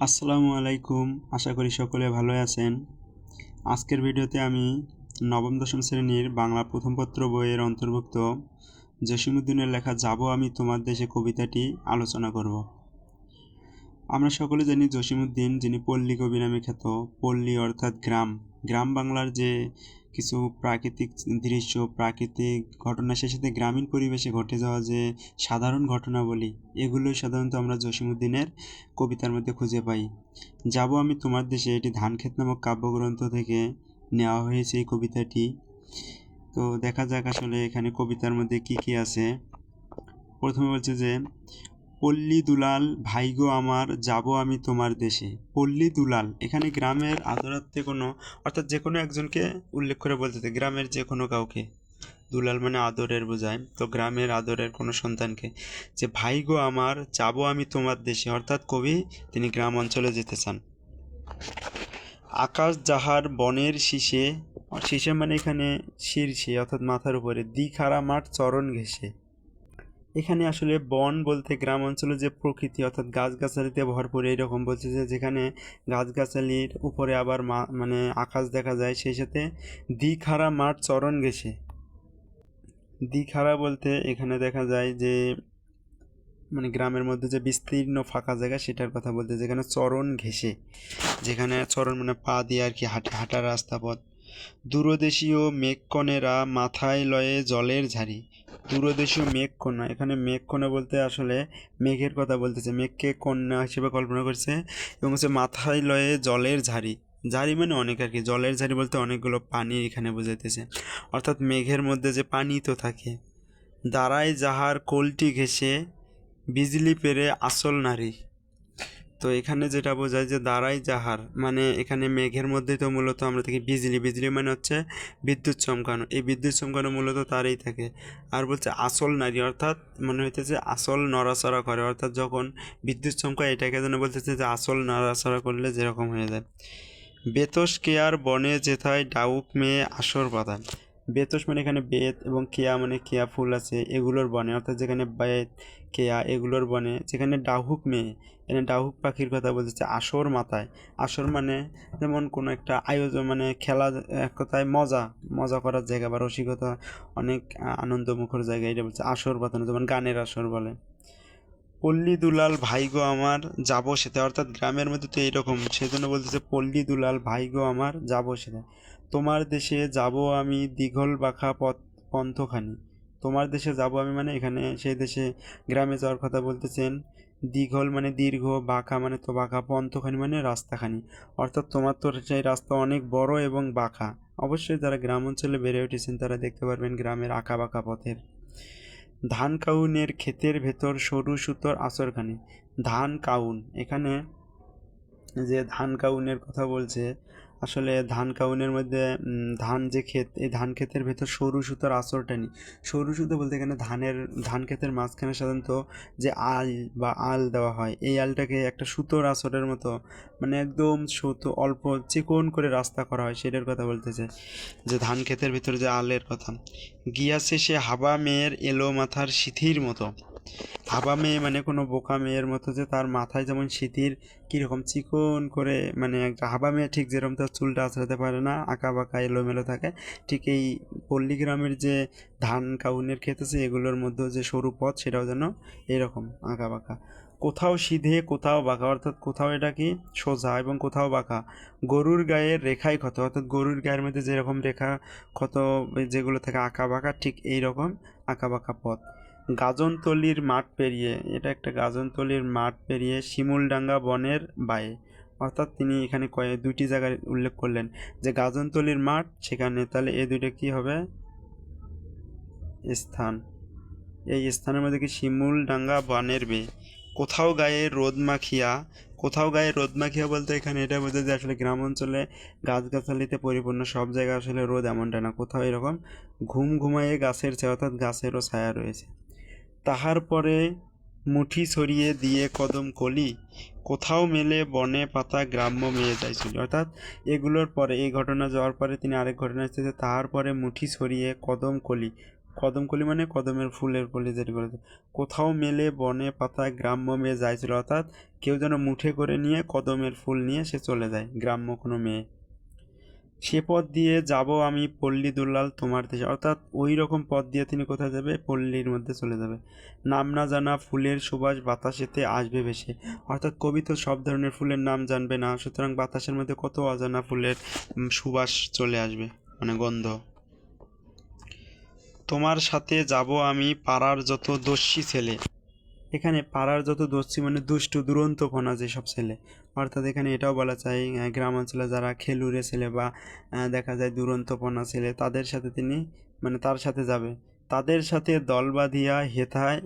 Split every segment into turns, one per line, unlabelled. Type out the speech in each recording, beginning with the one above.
আসসালামু আলাইকুম। আশা করি সকলে ভালো আছেন। আজকের ভিডিওতে আমি নবম দশম শ্রেণির বাংলা প্রথম পত্র বইয়ের অন্তর্ভুক্ত জসিমুদ্দিনের লেখা যাব আমি তোমার দেশে কবিতাটি আলোচনা করব। আমরা সকলে জানি জসিমুদ্দিন যিনি পল্লী কবি নামে খ্যাত। পল্লী অর্থাৎ গ্রাম। গ্রাম বাংলার যে কিছু প্রাকৃতিক দৃশ্য, প্রাকৃতিক ঘটনা সে সাথে গ্রামীণ পরিবেশে ঘটে যাওয়া যে সাধারণ ঘটনাবলী এগুলোই সাধারণত আমরা জসিমুদ্দিনের কবিতার মধ্যে খুঁজে পাই। যাব আমি তোমার দেশে এটি ধানক্ষেত নামক কাব্যগ্রন্থ থেকে নেওয়া হয়েছে এই কবিতাটি। তো দেখা যাক আসলে এখানে কবিতার মধ্যে কি কি আছে। প্রথমে বলছে যে পল্লী দুলাল ভাইগো আমার, যাব আমি তোমার দেশে। পল্লী দুলাল, এখানে গ্রামের আদরার্থে কোনো, অর্থাৎ যে কোনো একজনকে উল্লেখ করে বলতেছে গ্রামের যে কোনো কাউকে। দুলাল মানে আদরের বোঝায়, তো গ্রামের আদরের কোনো সন্তানকে। যে ভাইগো আমার, যাব আমি তোমার দেশে, অর্থাৎ কবি তিনি গ্রাম অঞ্চলে যেতে চান। আকাশ যাহার বনের শীষে শীষে মানে এখানে শীর্ষে অর্থাৎ মাথার উপরে দ্বিখারা মাঠ চরণ ঘেঁষে। এখানে আসলে বন বলতে গ্রাম অঞ্চলে যে প্রকৃতি, অর্থাৎ গাছগাছালিতে ভরপুর এইরকম বলছে যে যেখানে গাছগাছালির উপরে আবার মানে আকাশ দেখা যায়, সেই সাথে দ্বিখারা মাঠ চরণ ঘেঁষে দ্বিখারা বলতে এখানে দেখা যায় যে মানে গ্রামের মধ্যে যে বিস্তীর্ণ ফাঁকা জায়গা, সেটার কথা বলতে যেখানে চরণ ঘেঁষে। যেখানে চরণ মানে পা দিয়ে আর কি হাঁটা, হাঁটার রাস্তা পথ দূরদেশীয় মেঘকণেরা মাথায় লয়ে জলের ঝাড়ি। দূরদেশীয় মেঘকন্যা এখানে মেঘকন্যা বলতে আসলে মেঘের কথা বলতেছে। মেঘকে কন্যা হিসেবে কল্পনা করছে এবং হচ্ছে মাথায় লয়ে জলের ঝাড়ি। ঝাড়ি মানে অনেক আর কি, জলের ঝাড়ি বলতে অনেকগুলো পানি এখানে বোঝাইতেছে। অর্থাৎ মেঘের মধ্যে যে পানি তো থাকে দাঁড়ায় যাহার কোলটি ঘেঁষে, বিজলি পেরে আসল নারী। তো এখানে যেটা বোঝায় যে দাঁড়াই যাহার মানে এখানে মেঘের মধ্যে তো মূলত আমরা দেখি বিজলি বিজলি মানে হচ্ছে বিদ্যুৎ চমকানো। এই বিদ্যুৎ চমকানো মূলত তারই থাকে। আর বলছে আসল নারী, অর্থাৎ মনে হইতেছে আসল নড়াচড়া করে, অর্থাৎ যখন বিদ্যুৎ চমকায় এটাকে যেন বলতেছে যে আসল নড়াচড়া করলে যেরকম হয়ে যায়। বেতস কেয়ার বনে যেথায় ডাউক মেয়ে আসর বাঁধায়। বেতস মানে এখানে বেত এবং কেয়া মানে কেয়া ফুল আছে, এগুলোর বনে। অর্থাৎ যেখানে বেত, কেয়া এগুলোর বনে, যেখানে ডাহুক মেয়ে। এখানে ডাহুক পাখির কথা বলতেছে আসর মাথায়। আসর মানে যেমন কোনো একটা আয়োজন মানে খেলা এক কথায় মজা মজা করার জায়গা বা রসিকতা অনেক আনন্দমুখর জায়গা। এটা বলছে আসর বাতানো যেমন গানের আসর বলে। পল্লী দুলাল ভাইগো আমার, যাব সেতে অর্থাৎ গ্রামের মধ্যে তো এইরকম। সেজন্য বলতেছে পল্লী দুলাল ভাইগো আমার, যাব সেতে তোমার দেশে যাব আমি দীঘল বাঁকা পথ, পন্থখানি। তোমার দেশে যাব আমি মানে এখানে, সেই দেশে গ্রামে যাওয়ার কথা বলতেছেন। দীঘল মানে দীর্ঘ, বাঁকা মানে তো বাঁকা, পন্থখানি মানে রাস্তাখানি। অর্থাৎ তোমার তো সেই রাস্তা অনেক বড় এবং বাঁকা। অবশ্যই যারা গ্রাম অঞ্চলে বেড়ে উঠেছেন, তারা দেখতে পারবেন গ্রামের আঁকা বাঁকা পথের। ধান কাউনের ক্ষেতের ভেতর সরু সুতোর আঁচড়খানি। ধান কাউন, এখানে যে ধান কাউনের কথা বলছে আসলে ধান কাউনের মধ্যে ধান যে ক্ষেত, এই ধান ক্ষেতের ভেতর সরু সুতোর আঁচড়টা নেই। সরু সুতো বলতে এখানে ধানের, ধান ক্ষেতের মাঝখানে সাধারণত যে আল বা আল দেওয়া হয়, এই আলটাকে একটা সুতোর আঁচড়ের মতো মানে একদম সুতো, অল্প চিকন করে রাস্তা করা হয়, সেটার কথা বলতেছে, যে ধান ক্ষেতের ভিতরে যে আলের কথা। গিয়াছে সে হাবা মেয়ের এলো মাথার সিথির মতো। হাবা মেয়ে মানে কোনো বোকা মেয়ের মতো যে তার মাথায় যেমন সিথির কীরকম চিকন করে মানে একটা হাবা মেয়ে ঠিক যেরকম তার চুলটা আঁচড়াতে পারে না আঁকা বাঁকা এলোমেলো থাকে, ঠিক এই পল্লী গ্রামের যে ধান কাউনের ক্ষেত আছে, এগুলোর মধ্যে যে সরু পথ সেটাও যেন এরকম আঁকা বাঁকা কোথাও সিধে, কোথাও বাঁকা, অর্থাৎ কোথাও এটা কি সোজা এবং কোথাও বাঁকা। গরুর গায়ের রেখাই ক্ষত, অর্থাৎ গরুর গায়ের মধ্যে যেরকম রেখা ক্ষত যেগুলো থাকে আঁকা বাঁকা ঠিক এই রকম আঁকা বাঁকা পথ। গাজনতলির মাঠ পেরিয়ে, এটা একটা গাজনতলির মাঠ পেরিয়ে শিমুলডাঙ্গা বনের বায়ে। অর্থাৎ তিনি এখানে কয়ে, দুইটি জায়গায় উল্লেখ করলেন। যে গাজনতলির মাঠ, সেখানে তাহলে এই দুইটা কী হবে? স্থান। এই স্থানের মধ্যে কি শিমুলডাঙ্গা বনের বে কোথাও গায়ে রোদ মাখিয়া, কোথাও গায়ে রোদ মাখিয়া বলতে এখানে এটা বোঝা যায় আসলে গ্রাম অঞ্চলে গাছগাছালিতে পরিপূর্ণ সব জায়গায় আসলে রোদ এমনটা না। কোথাও এরকম ঘুম ঘুমাইয়ে গাছের ছায়া অর্থাৎ গাছেরও ছায়া রয়েছে। তাহার পরে মুঠি সরিয়ে দিয়ে কদম কলি। কোথাও মেলে বনে পাতা গ্রাম্য মেয়ে যাইছিল। অর্থাৎ এগুলোর পরে, এই ঘটনা যাওয়ার পরে তিনি আরেক ঘটনা এসেছে তাহার পরে মুঠি সরিয়ে কদম কলি। কদম কলি মানে কদমের ফুলের কলি যেটি করেছে কোথাও মেলে বনে পাতায় গ্রাম্য মেয়ে যাইছিল। অর্থাৎ কেউ যেন মুঠে করে নিয়ে কদমের ফুল নিয়ে সে চলে যায়, গ্রাম্য কোনো মেয়ে। সে পথ দিয়ে যাব আমি পল্লী দুলাল তোমার দেশে। অর্থাৎ ওই রকম পথ দিয়ে তিনি কোথায় যাবে? পল্লীর মধ্যে চলে যাবে। নাম না জানা ফুলের সুবাস বাতাসেতে আসবে ভেসে। অর্থাৎ কবি তো সব ধরনের ফুলের নাম জানবে না, সুতরাং বাতাসের মধ্যে কত অজানা ফুলের সুবাস চলে আসবে মানে গন্ধ। তোমার সাথে যাব আমি পাড়ার যত দস্যি ছেলে। এখানে পাড়ার যত দস্যি মানে দুষ্টু দুরন্তপনা যেসব ছেলে। অর্থাৎ এখানে এটাও বলা যায় আহ, গ্রাম অঞ্চলে যারা খেলুড়ে ছেলে বা দেখা যায় দুরন্তপনা ছেলে তাদের সাথে তিনি মানে তার সাথে যাবে। তাদের সাথে দল বাঁধিয়া হেথায়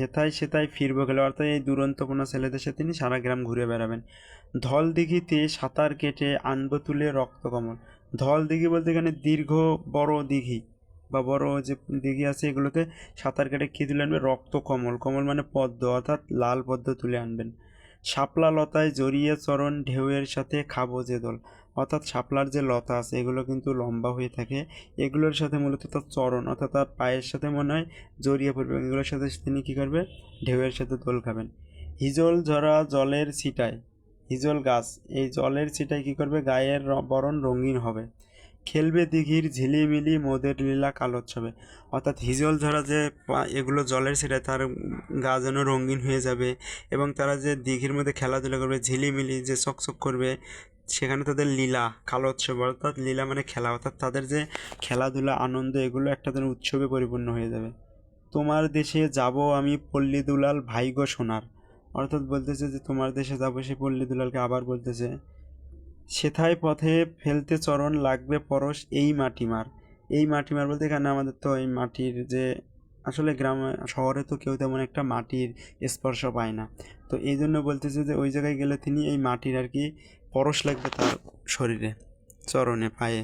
হেথায় সেথায় ফিরবো গেলে অর্থাৎ এই দুরন্তপনা ছেলেদের সাথে তিনি সারা গ্রাম ঘুরে বেড়াবেন। ধল দিঘিতে সাঁতার কেটে আনব তুলে রক্তকমল ধল দিঘি বলতে এখানে দীর্ঘ বড় দিঘি। বা বড় যে দিঘি আছে এগুলোতে সাঁতার কেটে কী তুলে আনবে? রক্ত কমল। কমল মানে পদ্ম, অর্থাৎ লাল পদ্ম তুলে আনবেন। শাপলা লতায় জড়িয়ে চরণ ঢেউয়ের সাথে খাব যে দল। অর্থাৎ শাপলার যে লতা আছে, এগুলো কিন্তু লম্বা হয়ে থাকে। এগুলোর সাথে মূলত তার চরণ, অর্থাৎ তার পায়ের সাথে মনে হয় জড়িয়ে পড়বে। এগুলোর সাথে তিনি কী করবে? ঢেউয়ের সাথে দোল খাবেন। হিজল ঝরা জলের ছিটায়, হিজল গাছ, এই জলের ছিটায় কী করবে? গায়ের বরণ রঙিন হবে। খেলবে দিঘির ঝিলিমিলি মোদের লীলা কালোৎসবে। অর্থাৎ হিজল ঝরা যে এগুলো জলের ছিটায় তার গা যেন রঙিন হয়ে যাবে এবং তারা যে দিঘির মধ্যে খেলাধুলা করবে, ঝিলিমিলি যে চকচক করবে, সেখানে তাদের লীলা কালো উৎসব অর্থাৎ লীলা মানে খেলা, অর্থাৎ তাদের যে খেলাধুলা, আনন্দ, এগুলো একটা যেন উৎসবে পরিপূর্ণ হয়ে যাবে। তোমার দেশে যাব আমি পল্লী দুলাল ভাইগো সোনার। অর্থাৎ বলতেছে যে তোমার দেশে যাব সে পল্লী দুলালকে আবার বলতেছে। সেথায় পথে ফেলতে চরণ লাগবে পরশ এই মাটিমার। এই মাটিমার বলতে এখানে আমাদের তো এই মাটির যে আসলে গ্রামে, শহরে তো কেউ তেমন একটা মাটির স্পর্শ পায় না। তো এই জন্য বলতেছে যে ওই জায়গায় গেলে তিনি এই মাটির আর কি পরশ লাগবে তার শরীরে, চরণে, পায়ে।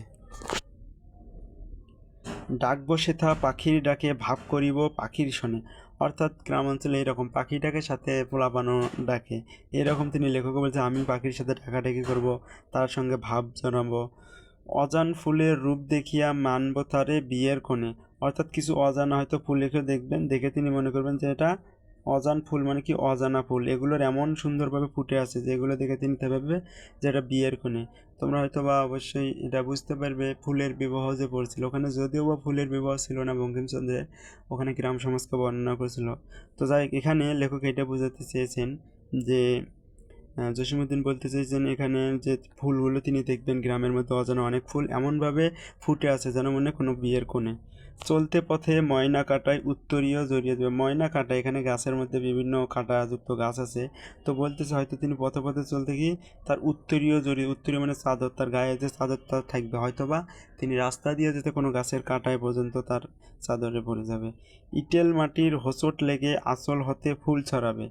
ডাকবো সেথা, পাখির ডাকে ভাব করিব পাখির শোনে। অর্থাৎ গ্রাম অঞ্চলে এরকম পাখিটাকে সাথে পোলাপানো ডাকে। এরকম তিনি লেখক বলছে আমি পাখির সাথে ডাকাডাকি করব, তার সঙ্গে ভাব জড়াবো অজান ফুলের রূপ দেখিয়া মানব তারে বিয়ের কোণে। অর্থাৎ কিছু অজানা হয়তো ফুল দেখবেন, দেখে তিনি মনে করবেন যে এটা অজান ফুল মানে কি অজানা ফুল? এগুলোর এমন সুন্দরভাবে ফুটে আছে যেগুলো দেখে তিনি ভাববে যে এটা বিয়ের কোণে তোমরা হয়তো বা অবশ্যই এটা বুঝতে পারবে ফুলের বিবাহ যে পড়ছিল। ওখানে যদিও বা ফুলের বিবাহ ছিল না বঙ্কিমচন্দ্রের ওখানে গ্রাম সমাজকে বর্ণনা করেছিল। তো যাই এখানে লেখক এটা বোঝাতে চেয়েছেন যে জসীমউদ্দিন বলতে চেয়েছেন এখানে যে ফুলগুলো তিনি দেখবেন গ্রামের মধ্যে অজানা অনেক ফুল এমনভাবে ফুটে আছে যেন মনে কোনো বিয়ের কোণে চলতে পথে ময়না কাটায় উত্তরীয় জড়িয়ে দেবে ময়না কাটা এখানে গাছের মধ্যে বিভিন্ন কাঁটাযুক্ত গাছ আছে। তো বলতেছে হয়তো তিনি পথে পথে চলতে গিয়ে তার উত্তরীয় জড়িয়ে, উত্তরীয় মানে চাদর, তার গায়ে যে চাদরটা থাকবে হয়তো বা তিনি রাস্তা দিয়ে যেতে কোনো গাছের কাঁটায় পর্যন্ত তার চাদরে পড়ে যাবে। ইটেল মাটির হোঁচট লেগে আঁচল হতে ফুল ছড়াবে।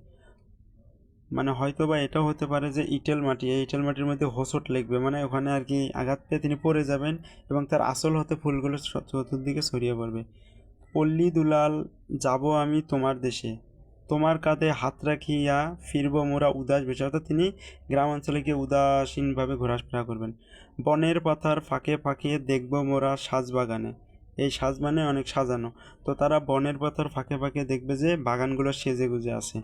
মানে হয়তো বা এটাও হতে পারে যে ইটেল মাটি, এই ইটেল মাটির মধ্যে হোঁচট লেগবে মানে ওখানে আর কি আঘাত পেয়ে তিনি পড়ে যাবেন এবং তার আসল হতে ফুলগুলো চতুর্দিকে ছড়িয়ে পড়বে। পল্লী দুলাল, যাব আমি তোমার দেশে। তোমার কাঁধে হাত রাখিয়া ফিরব মোরা উদাস বেশে অর্থাৎ তিনি গ্রাম অঞ্চলে গিয়ে উদাসীনভাবে ঘোরাফেরা করবেন। বনের পাতার ফাঁকে ফাঁকে দেখব মোরা সাজবাগানে এই সাজ মানে অনেক সাজানো। তো তারা বনের পাতার ফাঁকে ফাঁকে দেখবে যে বাগানগুলো সেজে গুজে আছে।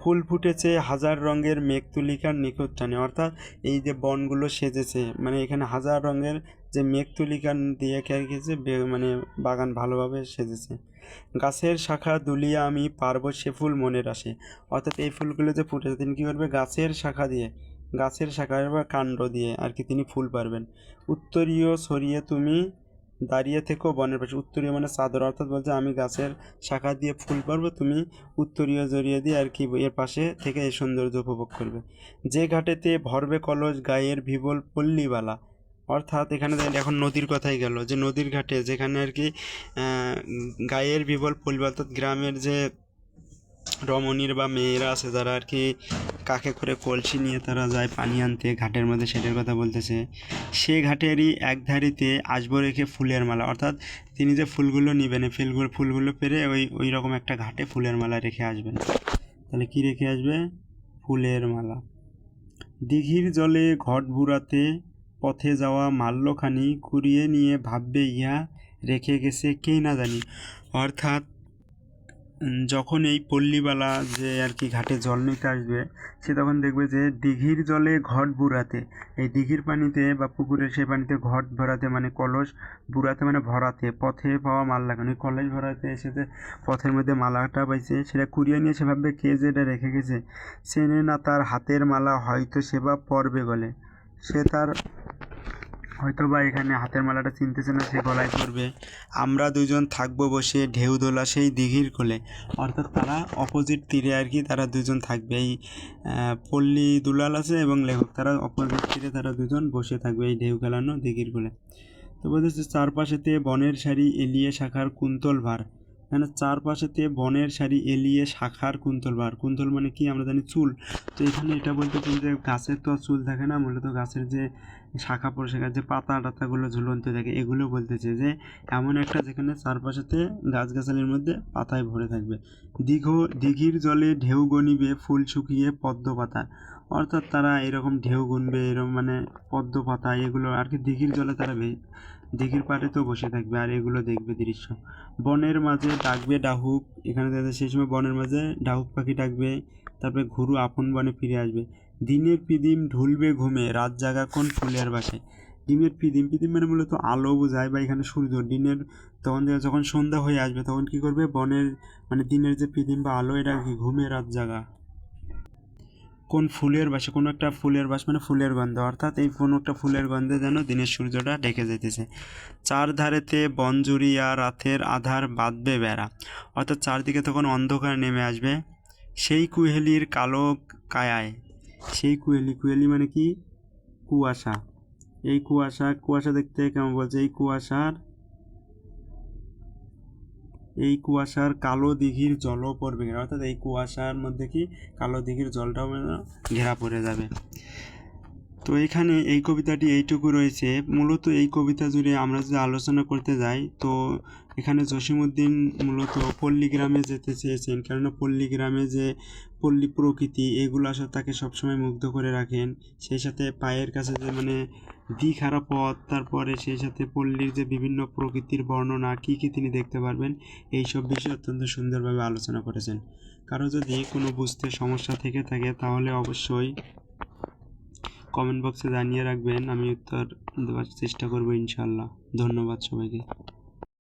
ফুল ফুটেছে, হাজার রঙের মেঘতুলিকার নিখুঁত টানে অর্থাৎ এই যে বনগুলো সেজেছে মানে এখানে হাজার রঙের যে মেঘতুলিকা দিয়ে রেখেছে মানে বাগান ভালোভাবে সেজেছে। গাছের শাখা দুলিয়া আমি পারব সে ফুল মনের আসে অর্থাৎ এই ফুলগুলো যে ফুটেছে, তিনি কী করবে? গাছের শাখা দিয়ে, গাছের শাখা বা কাণ্ড দিয়ে আর কি তিনি ফুল পারবেন। উত্তরীয় ছড়িয়ে তুমি দাঁড়িয়ে থেকো বনের পাশে। উত্তরীয় মানে চাদর, অর্থাৎ বলছে আমি গাছের শাখা দিয়ে ফুল পারব তুমি উত্তরীয় জড়িয়ে দিয়ে আর কি এর পাশে থেকে এই সৌন্দর্য উপভোগ করবে। যে ঘাটেতে ভরবে কলস, গায়ের ভিবল পল্লীবালা, অর্থাৎ এখানে এখন নদীর কথাই গেল, যে নদীর ঘাটে যেখানে আর কি গায়ের বিবল অর্থাৎ গ্রামের যে রমণীর বা মেয়েরা আছে, যারা আর কি কাকে করে কলসি নিয়ে তারা যায় পানি আনতে, ঘাটের মধ্যে সেটার কথা বলতেছে। সে ঘাটেরই এক ধারিতে আসব রেখে ফুলের মালা, অর্থাৎ তিনি যে ফুলগুলো নেবেন ফুলগুলো ফুলগুলো পেরে ওই ওই রকম একটা ঘাটে ফুলের মালা রেখে আসবেন। তাহলে কি রেখে আসবে? ফুলের মালা। দিঘির জলে ঘট বুড়াতে পথে যাওয়া মাল্যখানি কুড়িয়ে নিয়ে ভাববে, ইহা রেখে গেছে কে না জানি। অর্থাৎ যখন এই পল্লীবালা যে আর কি ঘাটে জল নিতে আসবে, সে তখন দেখবে যে দিঘির জলে ঘট বুড়াতে, এই দিঘির পানিতে বা পুকুরের সেই পানিতে ঘট ভরাতে মানে কলস বুড়াতে মানে ভরাতে, পথে পাওয়া মাল লাগানো কলস ভরাতে এসেছে পথের মধ্যে মালাটা পাইছে, সেটা কুড়িয়ে নিয়ে সে ভাববে কে যে এটা রেখে গেছে। চেনে না তার হাতের মালা, হয়তো সেবা পরবে গলে। সে তার হয়তো বা এখানে হাতের মালাটা চিনতেছে না, সে গলায় পড়বে। আমরা দুজন থাকব বসে, ঢেউ দোলা সেই দিঘির কোলে। অর্থাৎ তারা অপোজিট তীরে আর কি, তারা দুজন থাকবে। এই পল্লী দুলাল আছে এবং লেখক, তারা অপোজিট তীরে তারা দুজন বসে থাকবে এই ঢেউ খেলানো দিঘির কোলে। তো বলতেছে চারপাশেতে বনের শাড়ি এলিয়ে শাখার কুন্তল ভার। এখানে চারপাশেতে বনের সারি এলিয়ে শাখার কুন্তল ভার কুন্তল মানে কি? আমরা জানি চুল। তো এখানে এটা বলতে চাই যে গাছের তো চুল থাকে না, মূলত গাছের যে শাখা প্রশাখার যে পাতা টাতাগুলো ঝুলন্ত থাকে। এগুলো বলতেছে যে এমন একটা যেখানে চারপাশেতে গাছগাছালির মধ্যে পাতায় ভরে থাকবে। দীঘ দিঘির জলে ঢেউ গনিবে ফুল শুকিয়ে পদ্ম পাতা। অর্থাৎ তারা এরকম ঢেউ গুনবে এরকম মানে পদ্ম পাতা, এগুলো আর কি দিঘির জলে তারা দিঘির পাড়ে তো বসে থাকবে আর এগুলো দেখবে দৃশ্য। বনের মাঝে ডাকবে ডাহুক, এখানে যায় সেই সময় বনের মাঝে ডাহুক পাখি ডাকবে, তারপরে ঘুরু আপন বনে ফিরে আসবে। দিনের পিদিম ঢুলবে ঘুমে, রাত জাগা কোন ফুলের বাসে। ডিমের পিদিম পিদিম মানে মূলত আলো বোঝায় বা এখানে সূর্য। দিনের তখন যখন সন্ধ্যা হয়ে আসবে তখন কি করবে? বনের মানে দিনের যে পিদিম বা আলো, এটা ঘুমে, রাত জাগা। কোন ফুলের বাসে, কোনো একটা ফুলের বাস মানে ফুলের গন্ধ, অর্থাৎ এই কোনো একটা ফুলের গন্ধে যেন দিনের সূর্যটা ঢেকে যেতেছে। চার ধারেতে বনজুরি আর রাতের আধার বাঁধবে বেড়া। অর্থাৎ চারদিকে তখন অন্ধকার নেমে আসবে। সেই কুহেলির কালো কায়ায়। সেই কুহেলি কুহেলি মানে কি? কুয়াশা। এই কুয়াশা কুয়াশা দেখতে কেমন বলছে? এই কুয়াশার এই কুয়াশার কালো দিঘির জলও পড়বে ঘেরা অর্থাৎ এই কুয়াশার মধ্যে কি কালো দিঘির জলটাও ঘেরা পড়ে যাবে। তো এখানে এই কবিতাটি এইটুকু রয়েছে। মূলত এই কবিতা জুড়ে আমরা যদি আলোচনা করতে যাই, তো এখানে জসিমউদ্দিন মূলত পল্লীগ্রামে যেতে চেয়েছেন। কেননা পল্লীগ্রামে যে পল্লী প্রকৃতি, এগুলো আসলে তাকে সবসময় মুগ্ধ করে রাখেন। সেই সাথে পায়ের কাছে যে মানে দিঘারা পথ, তারপরে সেই সাথে পল্লীর যে বিভিন্ন প্রকৃতির বর্ণনা, কী কী তিনি দেখতে পারবেন এই সব বিষয়ে অত্যন্ত সুন্দরভাবে আলোচনা করেছেন। কারও যদি কোনো বুঝতে সমস্যা থেকে থাকে, তাহলে অবশ্যই কমেন্ট বক্সে জানিয়ে রাখবেন, আমি উত্তর দেওয়ার চেষ্টা করব ইনশাল্লাহ ধন্যবাদ সবাইকে।